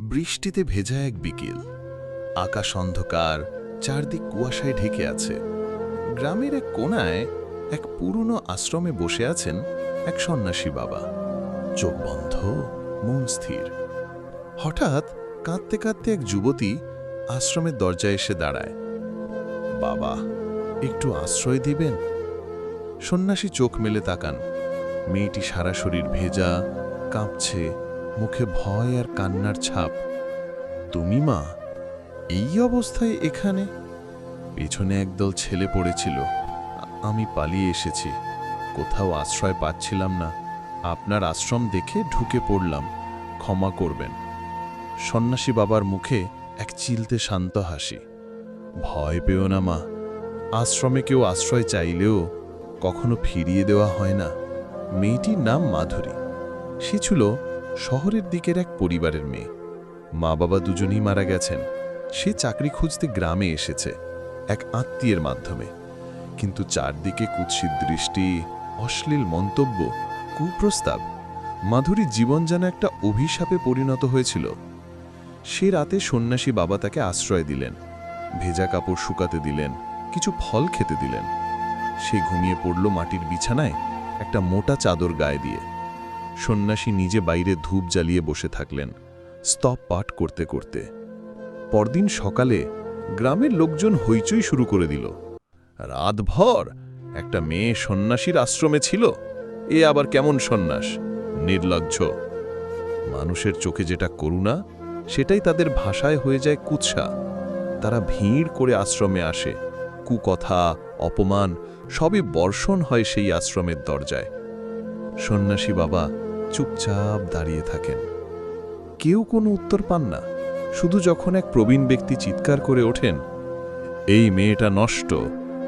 বৃষ্টিতে ভেজা এক বিকেল। আকাশ অন্ধকার, চারদিক কুয়াশায় ঢেকে আছে। গ্রামের এক কোনায় এক পুরনো আশ্রমে বসে আছেন এক সন্ন্যাসী বাবা। চোখ বন্ধ, মন স্থির। হঠাৎ কাঁদতে কাঁদতে এক যুবতী আশ্রমের দরজায় এসে দাঁড়ায়। বাবা, একটু আশ্রয় দিবেন? সন্ন্যাসী চোখ মেলে তাকান। মেয়েটি সারা শরীর ভেজা, কাঁপছে। মুখে ভয় আর কান্নার ছাপ। তুমি মা, এই অবস্থায় এখানে? পেছনে একদল ছেলে পড়েছিল। আমি পালিয়ে এসেছি। কোথাও আশ্রয় পাচ্ছিলাম না। আপনার আশ্রম দেখে ঢুকে পড়লাম। ক্ষমা করবেন। সন্ন্যাসী বাবার মুখে এক চিলতে শান্ত হাসি। ভয় পেও না মা। আশ্রমে কেউ আশ্রয় চাইলেও কখনো ফিরিয়ে দেওয়া হয় না। মেয়েটির নাম মাধুরী। সে ছিল শহরের দিকের এক পরিবারের মেয়ে। মা বাবা দুজনেই মারা গেছেন। সে চাকরি খুঁজতে গ্রামে এসেছে, এক আত্মীয়ের মাধ্যমে। কিন্তু চারদিকে কুৎসিত দৃষ্টি, অশ্লীল মন্তব্য, কুপ্রস্তাব মাধুরীর জীবন যেন একটা অভিশাপে পরিণত হয়েছিল। সে রাতে সন্ন্যাসী বাবা তাকে আশ্রয় দিলেন, ভেজা কাপড় শুকাতে দিলেন, কিছু ফল খেতে দিলেন। সে ঘুমিয়ে পড়ল মাটির বিছানায়, একটা মোটা চাদর গায়ে দিয়ে। সন্ন্যাসী নিজে বাইরে ধূপ জ্বালিয়ে বসে থাকলেন, স্তব পাঠ করতে করতে। পরদিন সকালে গ্রামের লোকজন হইচই শুরু করে দিল। রাতভর একটা মেয়ে সন্ন্যাসীর আশ্রমে ছিল, এ আবার কেমন সন্ন্যাস, নির্লজ্জ। মানুষের চোখে যেটা করুণা, সেটাই তাদের ভাষায় হয়ে যায় কুৎসা। তারা ভিড় করে আশ্রমে আসে, কুকথা, অপমান, সবই বর্ষণ হয় সেই আশ্রমের দরজায়। সন্ন্যাসী বাবা চুপচাপ দাঁড়িয়ে থাকেন। কেউ কোনো উত্তর পান না। শুধু যখন এক প্রবীণ ব্যক্তি চিৎকার করে ওঠেন, এই মেয়েটা নষ্ট,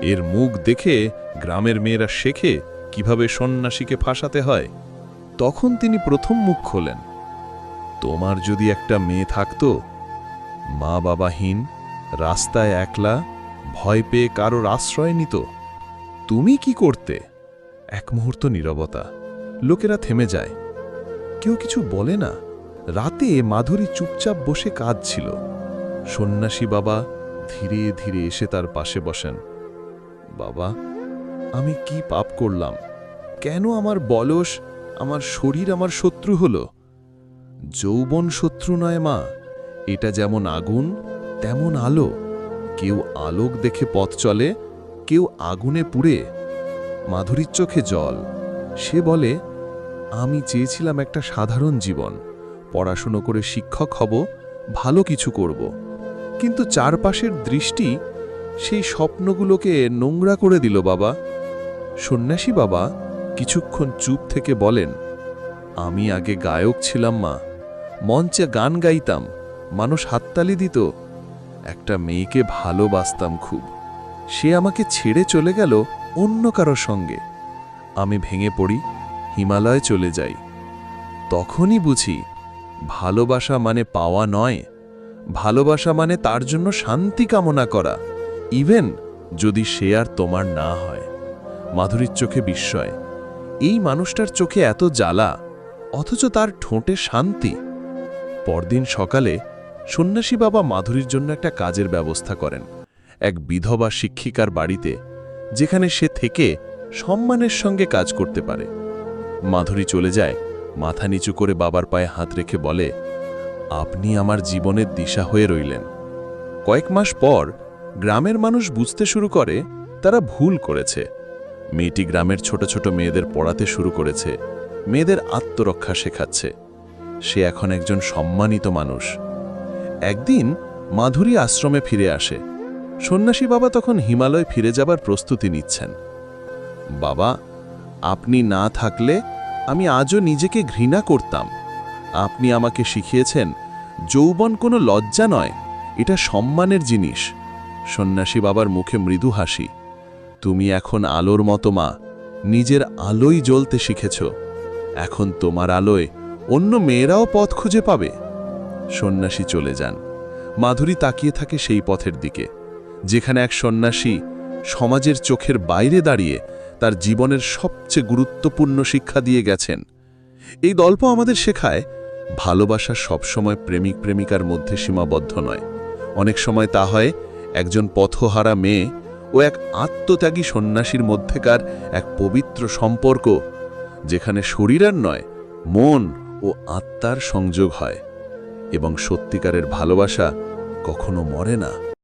এর মুখ দেখে গ্রামের মেয়েরা শেখে কীভাবে সন্ন্যাসীকে ফাঁসাতে হয়। তখন তিনি প্রথম মুখ খোলেন, তোমার যদি একটা মেয়ে থাকতো মা বাবাহীন রাস্তায় একলা, ভয় পেয়ে কারোর আশ্রয় নিত, তুমি কি করতে? এক মুহূর্ত নীরবতা, লোকেরা থেমে যায়। কেউ কিছু বলে না। রাতে মাধুরী চুপচাপ বসে কাঁদছিল। সন্ন্যাসী বাবা ধীরে ধীরে এসে তার পাশে বসেন। বাবা, আমি কি পাপ করলাম? কেন আমার বলস, আমার শরীর আমার শত্রু হলো? যৌবন শত্রু নয় মা। এটা যেমন আগুন, তেমন আলো। কেউ আলোক দেখে পথ চলে, কেউ আগুনে পুড়ে। মাধুরীর চোখে জল। সে বলে আমি চেয়েছিলাম একটা সাধারণ জীবন। পড়াশুনো করে শিক্ষক হব, ভালো কিছু করব। কিন্তু চারপাশের দৃষ্টি সেই স্বপ্নগুলোকে নোংরা করে দিল বাবা। সন্ন্যাসী বাবা কিছুক্ষণ চুপ থেকে বলেন, আমি আগে গায়ক ছিলাম মা। মঞ্চে গান গাইতাম। মানুষ হাততালি দিত। একটা মেয়েকে ভালোবাসতাম খুব। সে আমাকে ছেড়ে চলে গেল অন্য কারও সঙ্গে। আমি ভেঙে পড়ি। হিমালয়ে চলে যাই। তখনই বুঝি ভালোবাসা মানে পাওয়া নয়, ভালোবাসা মানে তার জন্য শান্তি কামনা করা। ইভেন যদি সে আর তোমার না হয়, মাধুরীর চোখে বিস্ময়। এই মানুষটার চোখে এত জ্বালা, অথচ তার ঠোঁটে শান্তি। পরদিন সকালে সন্ন্যাসী বাবা মাধুরীর জন্য একটা কাজের ব্যবস্থা করেন। এক বিধবা শিক্ষিকার বাড়িতে, যেখানে সে থেকে সম্মানের সঙ্গে কাজ করতে পারে। মাধুরী চলে যায়, মাথা নিচু করে বাবার পায়ে হাত রেখে বলে, আপনি আমার জীবনের দিশা হয়ে রইলেন। কয়েক মাস পর গ্রামের মানুষ বুঝতে শুরু করে, তারা ভুল করেছে। মেয়েটি গ্রামের ছোট ছোট মেয়েদের পড়াতে শুরু করেছে, মেয়েদের আত্মরক্ষা শেখাচ্ছে। সে এখন একজন সম্মানিত মানুষ। একদিন মাধুরী আশ্রমে ফিরে আসে। সন্ন্যাসী বাবা তখন হিমালয় ফিরে যাবার প্রস্তুতি নিচ্ছেন। বাবা আপনি না থাকলে আমি আজও নিজেকে ঘৃণা করতাম। আপনি আমাকে শিখিয়েছেন, যৌবন কোনো লজ্জা নয়, এটা সম্মানের জিনিস। সন্ন্যাসী বাবার মুখে মৃদু হাসি। তুমি এখন আলোর মতো মা, নিজের আলোই জ্বলতে শিখেছ। এখন তোমার আলোয় অন্য মেয়েরাও পথ খুঁজে পাবে। সন্ন্যাসী চলে যান। মাধুরী তাকিয়ে থাকে সেই পথের দিকে, যেখানে এক সন্ন্যাসী সমাজের চোখের বাইরে দাঁড়িয়ে তার জীবনের সবচেয়ে গুরুত্বপূর্ণ শিক্ষা দিয়ে গেছেন। এই গল্প আমাদের শেখায়, ভালোবাসা সবসময় প্রেমিক প্রেমিকার মধ্যে সীমাবদ্ধ নয়। অনেক সময় তা হয়, একজন পথহারা মেয়ে ও এক আত্মত্যাগী সন্ন্যাসীর মধ্যেকার এক পবিত্র সম্পর্ক, যেখানে শরীর আর নয়, মন ও আত্মার সংযোগ হয়। এবং সত্যিকারের ভালোবাসা কখনো মরে না।